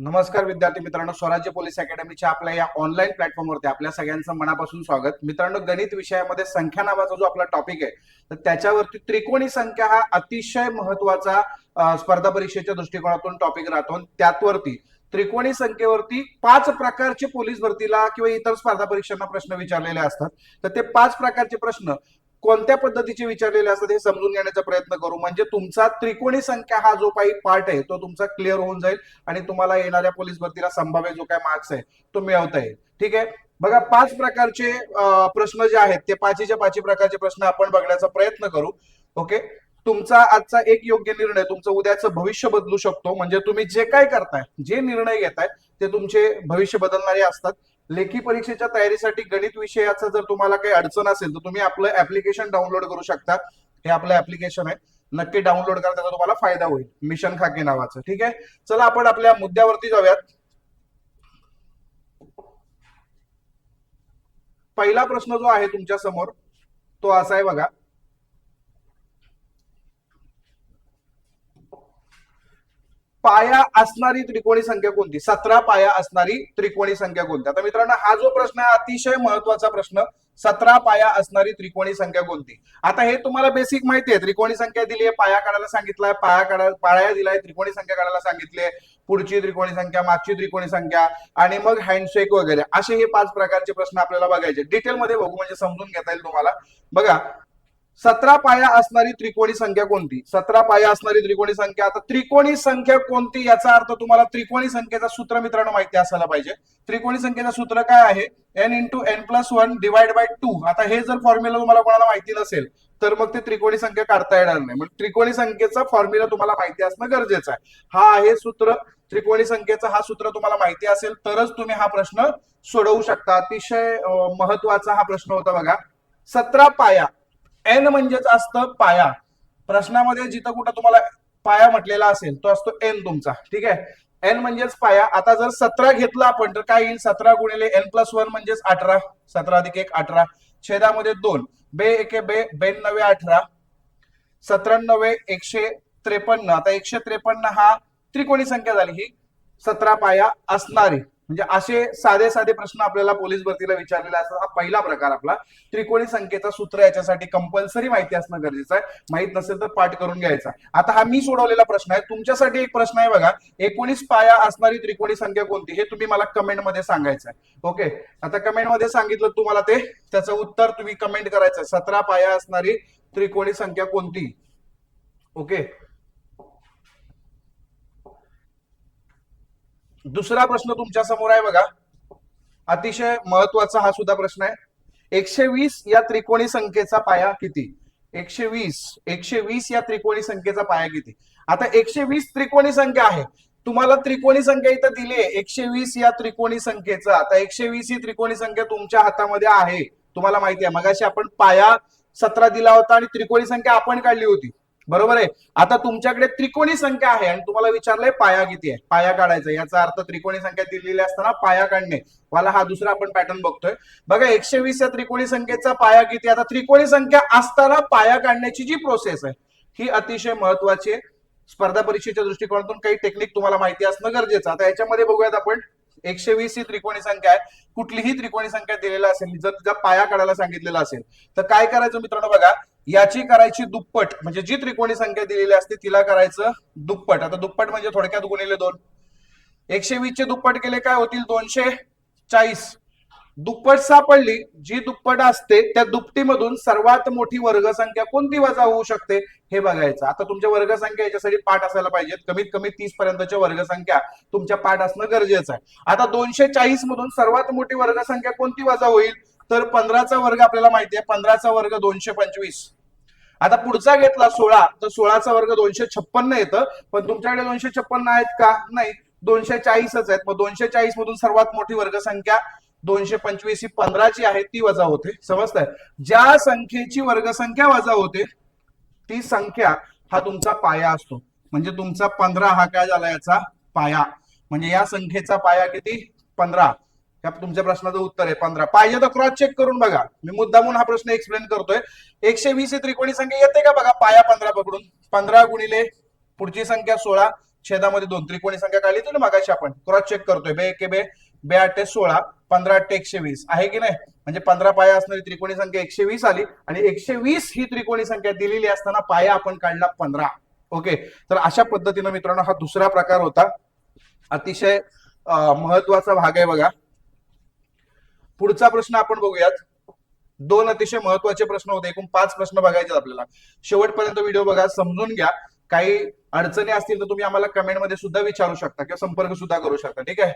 नमस्कार विद्यार्थी मित्रांनो स्वराज्य पोलीस अकॅडमीच्या आपल्या या ऑनलाईन प्लॅटफॉर्मवरती आपल्या सगळ्यांचं मनापासून स्वागत. मित्रांनो गणित विषयामध्ये संख्या नावाचा जो आपला टॉपिक आहे तर त्याच्यावरती त्रिकोणी संख्या हा अतिशय महत्त्वाचा स्पर्धा परीक्षेच्या दृष्टिकोनातून टॉपिक राहतो. आणि त्यातवरती त्रिकोणी संख्येवरती पाच प्रकारचे पोलीस भरतीला किंवा इतर स्पर्धा परीक्षांना प्रश्न विचारलेले असतात. तर ते पाच प्रकारचे प्रश्न कोणत्या पद्धतीचे विचारलेले असतात हे समजून घेण्याचा प्रयत्न करू. म्हणजे तुमचा त्रिकोणी संख्या हा जो काही पार्ट आहे तो तुमचा क्लिअर होऊन जाईल आणि तुम्हाला येणाऱ्या पोलीस भरतीला संभाव्य जो काय मार्क्स आहे तो मिळवता येईल. ठीक आहे? बघा पाच प्रकारचे प्रश्न जे आहेत ते पाचीच्या पाची प्रकारचे प्रश्न आपण बघण्याचा प्रयत्न करू. ओके? तुमचा आजचा एक योग्य निर्णय तुमचं उद्याचं भविष्य बदलू शकतो. म्हणजे तुम्ही जे काय करताय जे निर्णय घेताय ते तुमचे भविष्य बदलणारे असतात. लेखी परीक्षेच्या तयारीसाठी गणित विषयाचा जर तुम्हाला काही अडचण असेल तर तुम्ही आपलं ऍप्लिकेशन डाउनलोड करू शकता. हे आपलं ऍप्लिकेशन आहे. नक्की डाउनलोड करा त्याचा तुम्हाला फायदा होईल. मिशन खाके नावाचं. ठीक आहे? चला आपण आपल्या मुद्द्यावरती जाऊयात. पहिला प्रश्न जो आहे तुमच्यासमोर तो असा आहे बघा. पाया असणारी त्रिकोणी संख्या कोणती? सतरा पाया असणारी त्रिकोणी संख्या कोणती? आता मित्रांनो हा जो प्रश्न आहे अतिशय महत्त्वाचा प्रश्न. सतरा पाया असणारी त्रिकोणी संख्या कोणती? आता हे तुम्हाला बेसिक माहिती आहे. त्रिकोणी संख्या दिली आहे पाया काढायला सांगितलाय पाया काढा पाया दिलाय त्रिकोणी संख्या काढायला सांगितली आहे. पुढची त्रिकोणी संख्या मागची त्रिकोणी संख्या आणि मग हँडशेक वगैरे. असे हे पाच प्रकारचे प्रश्न आपल्याला बघायचे. डिटेलमध्ये बघू म्हणजे समजून घेता येईल तुम्हाला. बघा सतरा पाया असणारी त्रिकोणी संख्या कोणती? सतरा पाया असणारी त्रिकोणी संख्या. आता त्रिकोणी संख्या कोणती? याचा अर्थ तुम्हाला त्रिकोणी संख्येचा सूत्र मित्रांनो माहिती असायला पाहिजे. त्रिकोणी संख्येचं सूत्र काय आहे? N into N plus one divide by two आता हे जर फॉर्म्युला तुम्हाला कोणाला माहिती नसेल तर मग ते त्रिकोणी संख्या काढता येणार नाही. म्हणजे त्रिकोणी संख्येचा फॉर्म्युला तुम्हाला माहिती असणं गरजेचं आहे. हा आहे सूत्र. त्रिकोणी संख्येचा हा सूत्र तुम्हाला माहिती असेल तरच तुम्ही हा प्रश्न सोडवू शकता. अतिशय महत्त्वाचा हा प्रश्न होता बघा. सतरा पाया. एन म्हणजेच असतं पाया. प्रश्नामध्ये जिथं कुठं तुम्हाला पाया म्हटलेला असेल तो असतो एन तुमचा. ठीक आहे? एन म्हणजेच पाया. आता जर सतरा घेतला आपण तर काय येईल? सतरा गुणिले एन प्लस वन म्हणजेच अठरा. सतरा अधिक एक अठरा. छेदामध्ये दोन. बे एके बे बेन नवे अठरा. सतरानव्वे एकशे त्रेपन्न. आता एकशे त्रेपन्न हा त्रिकोणी संख्या झाली. ही सतरा पाया असणारी. म्हणजे असे साधे साधे प्रश्न आपल्याला पोलीस भरतीला विचारलेले असतात. हा पहिला प्रकार आपला. त्रिकोणी संख्येचा सूत्र याच्यासाठी कंपल्सरी माहिती असणं गरजेचं आहे. माहीत नसेल तर पाठ करून घ्यायचा. आता हा मी सोडवलेला प्रश्न आहे. तुमच्यासाठी एक प्रश्न आहे बघा. एकोणीस पाया असणारी त्रिकोणी संख्या कोणती? हे तुम्ही मला कमेंटमध्ये सांगायचं आहे. ओके? आता कमेंटमध्ये सांगितलं तुम्हाला ते. त्याचं उत्तर तुम्ही कमेंट करायचं सतरा पाया असणारी त्रिकोणी संख्या कोणती? ओके? दुसरा प्रश्न तुमच्यासमोर आहे बघा. अतिशय महत्त्वाचा हा सुद्धा प्रश्न आहे. एकशे वीस या त्रिकोणी संख्येचा पाया किती? एकशे वीस एकशे वीस या त्रिकोणी संख्येचा पाया किती? आता एकशे वीस त्रिकोणी संख्या आहे. तुम्हाला त्रिकोणी संख्या इथं दिली आहे. एकशे वीस या त्रिकोणी संख्येचा. आता एकशे वीस ही त्रिकोणी संख्या तुमच्या हातामध्ये आहे. तुम्हाला माहिती आहे. मगाशी आपण पाया सतरा दिला होता आणि त्रिकोणी संख्या आपण काढली होती. बरोबर आहे. आता तुमच्याकडे त्रिकोणी संख्या आहे आणि तुम्हाला विचारलंय पाया किती आहे. पाया काढायचा याचा अर्थ त्रिकोणी संख्या दिलेली असताना पाया काढणे. मला हा दुसरा आपण पॅटर्न बघतोय. बघा एकशे वीस या त्रिकोणी संख्येचा पाया किती आता त्रिकोणी संख्या असताना पाया काढण्याची जी प्रोसेस आहे ही अतिशय महत्वाची आहे. स्पर्धा परीक्षेच्या दृष्टिकोनातून काही टेक्निक तुम्हाला माहिती असणं गरजेचं आता याच्यामध्ये बघूयात आपण एकशे वीस ही त्रिकोणी संख्या आहे. कुठलीही त्रिकोणी संख्या दिलेला असेल जर तिचा पाया काढायला सांगितलेला असेल तर काय करायचं मित्रांनो बघा याची करायची दुप्पट म्हणजे जी त्रिकोणी संख्या दिलेली असते तिला करायचं दुप्पट. आता दुप्पट म्हणजे थोडक्यात गुणिले दोन. एकशे वीस चे दुप्पट केले काय होतील? दोनशे चाळीस. दुप्पट सापडली जी दुप्पट असते त्या दुपटीमधून सर्वात मोठी वर्गसंख्या कोणती वजा होऊ शकते? हे बघायचं. आता तुमच्या वर्गसंख्या याच्यासाठी पाठ असायला पाहिजेत. कमीत कमी तीस पर्यंतच्या वर्गसंख्या तुमच्या पाठ असणं गरजेचं आहे. आता दोनशे चाळीस मधून सर्वात मोठी वर्गसंख्या कोणती वजा होईल? तर पंधराचा वर्ग आपल्याला माहिती आहे पंधराचा वर्ग दोनशे पंचवीस. आता पुढचा घेतला सोळा तर सोळाचा वर्ग दोनशे छप्पन्न येतं. पण तुमच्याकडे दोनशे छप्पन्न आहेत का? नाही. दोनशे चाळीसच आहेत. मग दोनशे चाळीस मधून सर्वात मोठी वर्गसंख्या दोनशे पंचवीस ही पंधराची आहे ती वजा होते. समजताय? ज्या संख्येची वर्गसंख्या वजा होते ती संख्या हा तुमचा पाया असतो. म्हणजे तुमचा पंधरा हा काय झाला याचा पाया. म्हणजे या संख्येचा पाया किती? पंधरा. ह्या तुमच्या प्रश्नाचं उत्तर आहे पंधरा. पाहिजे तर क्रॉस चेक करून बघा. मी मुद्दामून हा प्रश्न एक्सप्लेन करतोय. एकशे वीस ही त्रिकोणी संख्या येते का बघा? पाया पंधरा पकडून. पंधरा गुणिले पुढची संख्या सोळा. छेदामध्ये दोन त्रिकोणी संख्या काढली होती ना मागाशी आपण. क्रॉस चेक करतोय. बे एके बे. बे आठे सोळा. पंधरा आठ एकशे वीस. आहे की नाही? म्हणजे पंधरा पाया असणारी त्रिकोणी संख्या एकशे वीस आली आणि एकशे वीस ही त्रिकोणी संख्या दिलेली असताना पाया आपण काढला पंधरा. ओके? तर अशा पद्धतीनं मित्रांनो हा दुसरा प्रकार होता. अतिशय महत्त्वाचा भाग आहे बघा. पुढचा प्रश्न आपण बघूयात. दोन अतिशय महत्त्वाचे प्रश्न होते. एकूण पाच प्रश्न बघायचे आपल्याला. शेवटपर्यंत व्हिडिओ बघा समजून घ्या. काही अडचणी असतील तर तुम्ही आम्हाला कमेंटमध्ये सुद्धा विचारू शकता किंवा संपर्क सुद्धा करू शकता. ठीक आहे?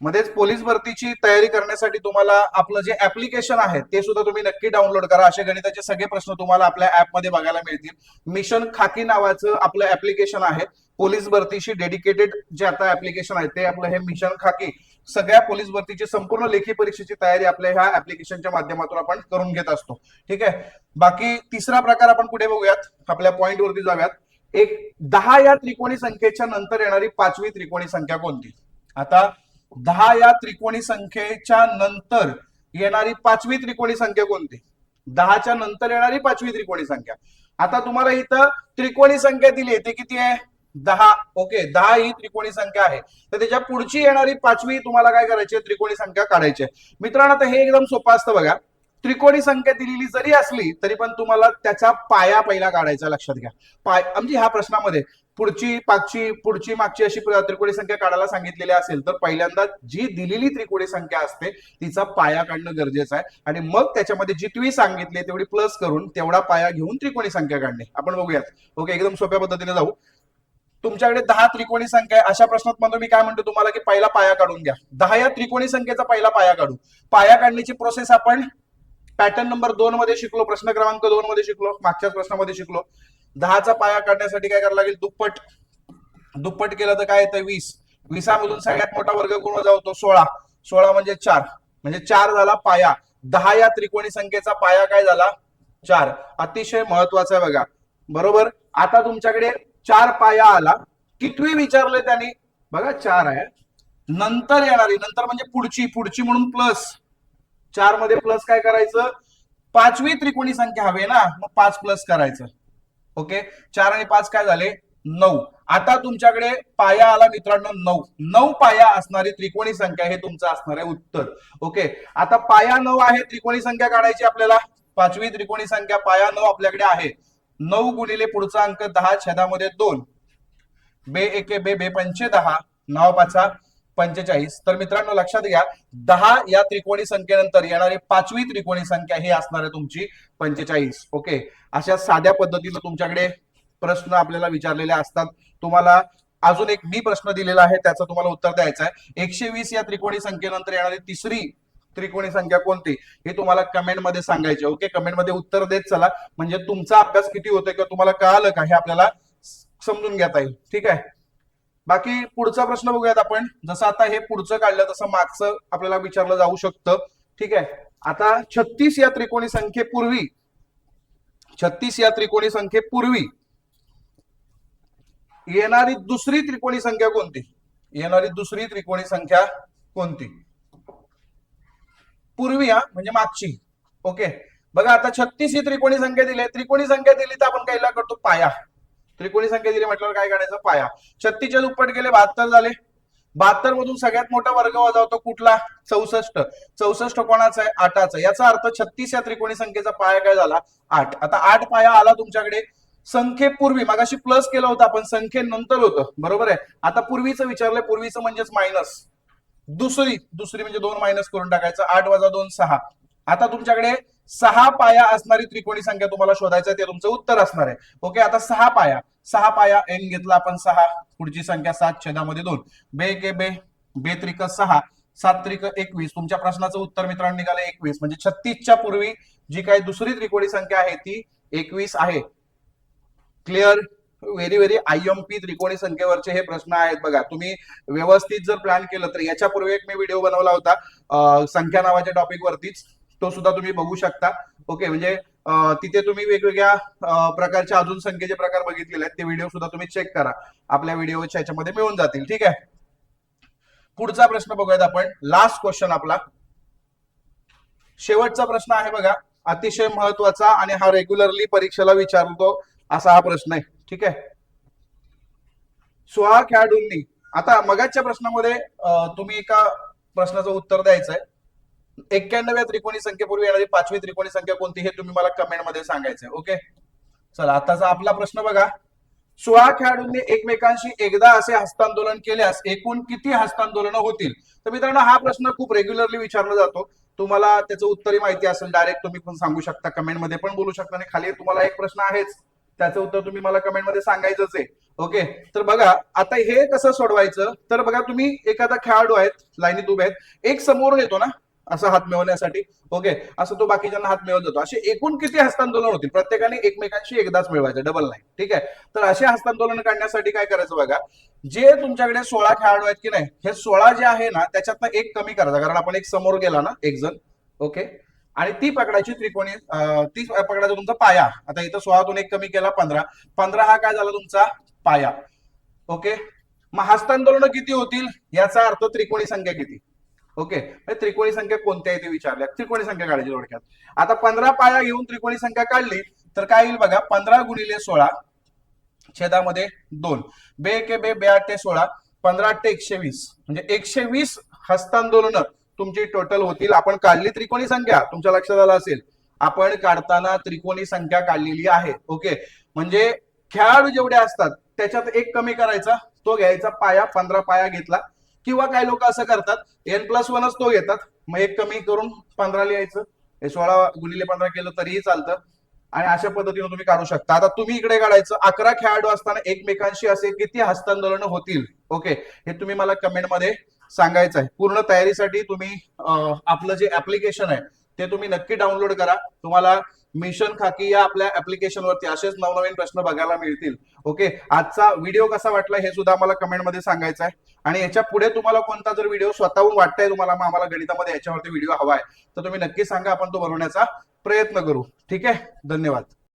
मध्येच पोलीस भरतीची तयारी करण्यासाठी तुम्हाला आपलं जे ऍप्लिकेशन आहे ते सुद्धा तुम्ही नक्की डाउनलोड करा. असे गणिताचे सगळे प्रश्न तुम्हाला आपल्या ऍपमध्ये बघायला मिळतील. मिशन खाकी नावाचं आपलं ऍप्लिकेशन आहे. पोलीस भरतीशी डेडिकेटेड जे आता ऍप्लिकेशन आहे ते आपलं हे मिशन खाकी सगळ्या पोलीस भरतीची संपूर्ण लेखी परीक्षेची तयारी आपल्या ह्या ऍप्लिकेशनच्या माध्यमातून आपण करून घेत असतो. ठीक आहे? बाकी तिसरा प्रकार आपण कुठे बघूयात. आपल्या पॉईंट वरती जाऊयात. एक दहा या त्रिकोणी संख्येच्या नंतर येणारी पाचवी त्रिकोणी संख्या कोणती? आता दहा या त्रिकोणी संख्येच्या नंतर येणारी पाचवी त्रिकोणी संख्या कोणती? दहाच्या नंतर येणारी पाचवी त्रिकोणी संख्या. आता तुम्हाला इथं त्रिकोणी संख्या दिली आहे. ती किती आहे? दहा ओके दहा ही त्रिकोणी संख्या आहे. तर त्याच्या पुढची येणारी पाचवी तुम्हाला काय करायची आहे? त्रिकोणी संख्या काढायची आहे. मित्रांनो आता हे एकदम सोपं असतं बघा. त्रिकोणी संख्या दिलेली जरी असली तरी पण तुम्हाला त्याचा पाया पहिला काढायचा लक्षात घ्या. पाय म्हणजे ह्या प्रश्नामध्ये पुढची पाचची पुढची मागची अशी त्रिकोणी संख्या काढायला सांगितलेली असेल तर पहिल्यांदा जी दिलेली त्रिकोणी संख्या असते तिचा पाया काढणं गरजेचं आहे. आणि मग त्याच्यामध्ये जितवी सांगितली तेवढी प्लस करून तेवढा पाया घेऊन त्रिकोणी संख्या काढणे. आपण बघूयात. ओके एकदम सोप्या पद्धतीने जाऊ. तुमच्याकडे दहा त्रिकोणी संख्या आहे. अशा प्रश्नात म्हणतो मी काय म्हणतो तुम्हाला की पहिला पाया काढून घ्या. दहा या त्रिकोणी संख्येचा पहिला पाया काढू. पाया काढण्याची प्रोसेस आपण पॅटर्न नंबर दोन मध्ये शिकलो प्रश्न क्रमांक दोन मध्ये शिकलो मागच्याच प्रश्नामध्ये शिकलो. दहाचा पाया काढण्यासाठी काय करायला लागेल? दुप्पट. दुप्पट केलं तर काय येतं? वीस. विसामधून सगळ्यात मोठा वर्ग कोण जातो सोळा. सोळा म्हणजे चार. म्हणजे चार झाला पाया. दहा या त्रिकोणी संख्येचा पाया काय झाला? चार. अतिशय महत्त्वाचा आहे बघा. बरोबर? आता तुमच्याकडे चार पाया आला. कितवी विचारले त्यांनी? बघा चार आहे. नंतर येणारी नंतर म्हणजे पुढची पुढची म्हणून प्लस चारमध्ये प्लस काय करायचं? पाचवी त्रिकोणी संख्या हवी ना? मग पाच प्लस करायचं. ओके चार आणि पाच काय झाले? नऊ. आता तुमच्याकडे पाया आला मित्रांनो नऊ. नऊ पाया असणारी त्रिकोणी संख्या हे तुमचं असणार आहे उत्तर. ओके आता पाया नऊ आहे त्रिकोणी संख्या काढायची आपल्याला. पाचवी त्रिकोणी संख्या पाया नऊ आपल्याकडे आहे. नऊ गुणिले पुढचा अंक दहा छेदामध्ये दोन. बे एके बे बे पंचे दहा. नऊ पाचा पंचेचाळीस. तर मित्रांनो लक्षात घ्या दहा या त्रिकोणी संख्येनंतर येणारी पाचवी त्रिकोणी संख्या ही असणार आहे तुमची पंचेचाळीस. ओके? अशा साध्या पद्धतीनं तुमच्याकडे प्रश्न आपल्याला विचारलेले असतात. तुम्हाला अजून एक मी प्रश्न दिलेला आहे त्याचं तुम्हाला उत्तर द्यायचं आहे. एकशे वीस या त्रिकोणी संख्येनंतर येणारी तिसरी त्रिकोणी संख्या कोणती? हे तुम्हाला कमेंटमध्ये सांगायचे. ओके कमेंटमध्ये उत्तर देत चला. म्हणजे तुमचा अभ्यास किती होतोय किंवा तुम्हाला कळालं का हे आपल्याला समजून घेता येईल. ठीक आहे? बाकी पुढचा प्रश्न बघूयात आपण. जसं आता हे पुढचं काढलं तसं मागचं आपल्याला विचारलं जाऊ शकतं. ठीक आहे? आता छत्तीस या त्रिकोणी संख्येपूर्वी छत्तीस या त्रिकोणी संख्येपूर्वी येणारी दुसरी त्रिकोणी संख्या कोणती? येणारी दुसरी त्रिकोणी संख्या कोणती? पूर्वी हा म्हणजे मागची. ओके? बघा आता छत्तीस ही त्रिकोणी संख्या दिली त्रिकोणी संख्या दिली तर आपण कायला करतो पाया. त्रिकोणी संख्या दिली म्हटल्यावर काय करायचं? पाया. छत्तीसच्या दुप्पट गेले बहात्तर झाले. बहात्तर मधून सगळ्यात मोठा वर्ग वजा होतो कुठला? चौसष्ट. चौसष्ट कोणाचा आहे? आठाचा याचा अर्थ छत्तीस या त्रिकोणी संख्येचा पाया काय झाला? आठ. आता आठ पाया आला तुमच्याकडे. संख्येपूर्वी मागाशी प्लस केलं होतं आपण. संख्येनंतर होतं. बरोबर आहे? आता पूर्वीचं विचारलंय. पूर्वीचं म्हणजेच मायनस दुसरी दुसरी म्हणजे दोन मायनस करून टाकायचं. आठ वजा दोन सहा. आता तुमच्याकडे सहा पाया असणारी त्रिकोणी संख्या तुम्हाला शोधायचं ते तुमचं उत्तर असणार आहे. ओके आता सहा पाया. सहा पाया एन घेतला आपण सहा. पुढची संख्या सात छेदामध्ये दोन. बे के बे. बे त्रिक सहा. सात त्रिक एकवीस. तुमच्या प्रश्नाचं उत्तर मित्रांनो निघालं एकवीस. म्हणजे छत्तीसच्या पूर्वी जी काही दुसरी त्रिकोणी संख्या आहे ती एकवीस आहे. क्लिअर व्हेरी व्हेरी आयएमपी त्रिकोणी संख्येवरचे हे प्रश्न आहेत बघा. तुम्ही व्यवस्थित जर प्लॅन केलं तर याच्यापूर्वी एक मी व्हिडिओ बनवला होता संख्या नावाच्या टॉपिक वरतीच. तो सुद्धा तुम्ही बघू शकता. ओके म्हणजे तिथे तुम्ही वेगवेगळ्या प्रकारचे प्रकारच्या अजून संख्येचे प्रकार बघितलेले आहेत. ते व्हिडिओ सुद्धा तुम्ही चेक करा. आपल्या व्हिडिओच्या याच्यामध्ये मिळून जातील. ठीक आहे? पुढचा प्रश्न बघूयात आपण. लास्ट क्वेश्चन आपला. शेवटचा प्रश्न आहे बघा. अतिशय महत्त्वाचा आणि हा रेग्युलरली परीक्षेला विचारतो असा हा प्रश्न आहे. ठीक आहे? सोळा खेळाडूंनी आता मगाच्या प्रश्नामध्ये तुम्ही एका प्रश्नाचं उत्तर द्यायचं आहे एक्क्याण्णव्या त्रिकोणी संख्येपूर्वी येणारी पाचवी त्रिकोणी संख्या कोणती हे तुम्ही मला कमेंटमध्ये सांगायचंय ओके? चला आताचा आपला प्रश्न बघा. सोळा खेळाडूंनी एकमेकांशी एकदा असे हस्तांदोलन केल्यास एकूण किती हस्तांदोलन होतील? तर मित्रांनो हा प्रश्न खूप रेग्युलरली विचारला जातो. तुम्हाला त्याचं उत्तरही माहिती असेल डायरेक्ट तुम्ही पण सांगू शकता कमेंटमध्ये पण बोलू शकता आणि खाली तुम्हाला एक प्रश्न आहेच. त्याचं उत्तर तुम्ही मला कमेंटमध्ये सांगायचंच आहे. ओके तर बघा आता हे कसं सोडवायचं? तर बघा तुम्ही एखादा खेळाडू आहेत लाईनीत उभे आहेत एक समोरून येतो ना असं हात मिळवण्यासाठी. ओके असं तो बाकीच्यांना हात मिळवत जातो. असे एकूण किती हस्तांदोलन होतील? प्रत्येकाने एकमेकांशी एकदाच मिळवायचं डबल नाही ठीक आहे? तर असे हस्तांदोलन काढण्यासाठी काय करायचं बघा? जे तुमच्याकडे सोळा खेळाडू आहेत की नाही हे सोळा जे आहे ना त्याच्यातनं एक कमी करायचा. कारण आपण एक समोर गेला ना एक जण. ओके आणि ती पकडायची त्रिकोणी ती पकडायचा तुमचा पाया. आता इथं सोळातून एक कमी केला पंधरा. पंधरा हा काय झाला तुमचा? पाया. ओके? मग हस्तांदोलन किती होतील? याचा अर्थ त्रिकोणी संख्या किती? ओके? म्हणजे त्रिकोणी संख्या कोणत्या आहे ते विचारल्या? त्रिकोणी संख्या काढायची थोडक्यात. आता पंधरा पाया घेऊन त्रिकोणी संख्या काढली तर काय येईल बघा? पंधरा गुणिले सोळा छेदामध्ये दोन. बे के बे बे आठ ते सोळा. पंधरा ते एकशे वीस. म्हणजे एकशे वीस हस्तांदोलन तुमची टोटल होतील. आपण काढली त्रिकोणी संख्या. तुमच्या लक्षात आलं असेल. आपण काढताना त्रिकोणी संख्या काढलेली आहे. ओके म्हणजे खेळाडू जेवढे असतात त्याच्यात एक कमी करायचा तो घ्यायचा पाया पंधरा पाया घेतला. किंवा काही लोक असं करतात एन प्लस वनच तो घेतात. मग एक कमी करून पंधरा लिहायचं हे सोळा गुणिले पंधरा केलं तरीही चालतं. आणि अशा पद्धतीने तुम्ही काढू शकता. आता तुम्ही इकडे काढायचं. अकरा खेळाडू असताना एकमेकांशी असे किती हस्तांदोलन होतील? ओके हे तुम्ही मला कमेंटमध्ये सांगायचं आहे. पूर्ण तयारीसाठी तुम्ही आपलं जे ऍप्लिकेशन आहे ते तुम्ही नक्की डाउनलोड करा. तुम्हाला मिशन खाकी या आपल्या ऍप्लिकेशन वरती असेच नवनवीन प्रश्न बघायला मिळतील. ओके आजचा व्हिडिओ कसा वाटला हे सुद्धा आम्हाला कमेंटमध्ये सांगायचं आहे. आणि याच्यापुढे तुम्हाला कोणता जर व्हिडिओ स्वतःहून वाटताय तुम्हाला मग आम्हाला गणितामध्ये याच्यावरती व्हिडिओ हवा आहे. तर तुम्ही नक्की सांगा आपण तो बनवण्याचा प्रयत्न करू. ठीक आहे? धन्यवाद.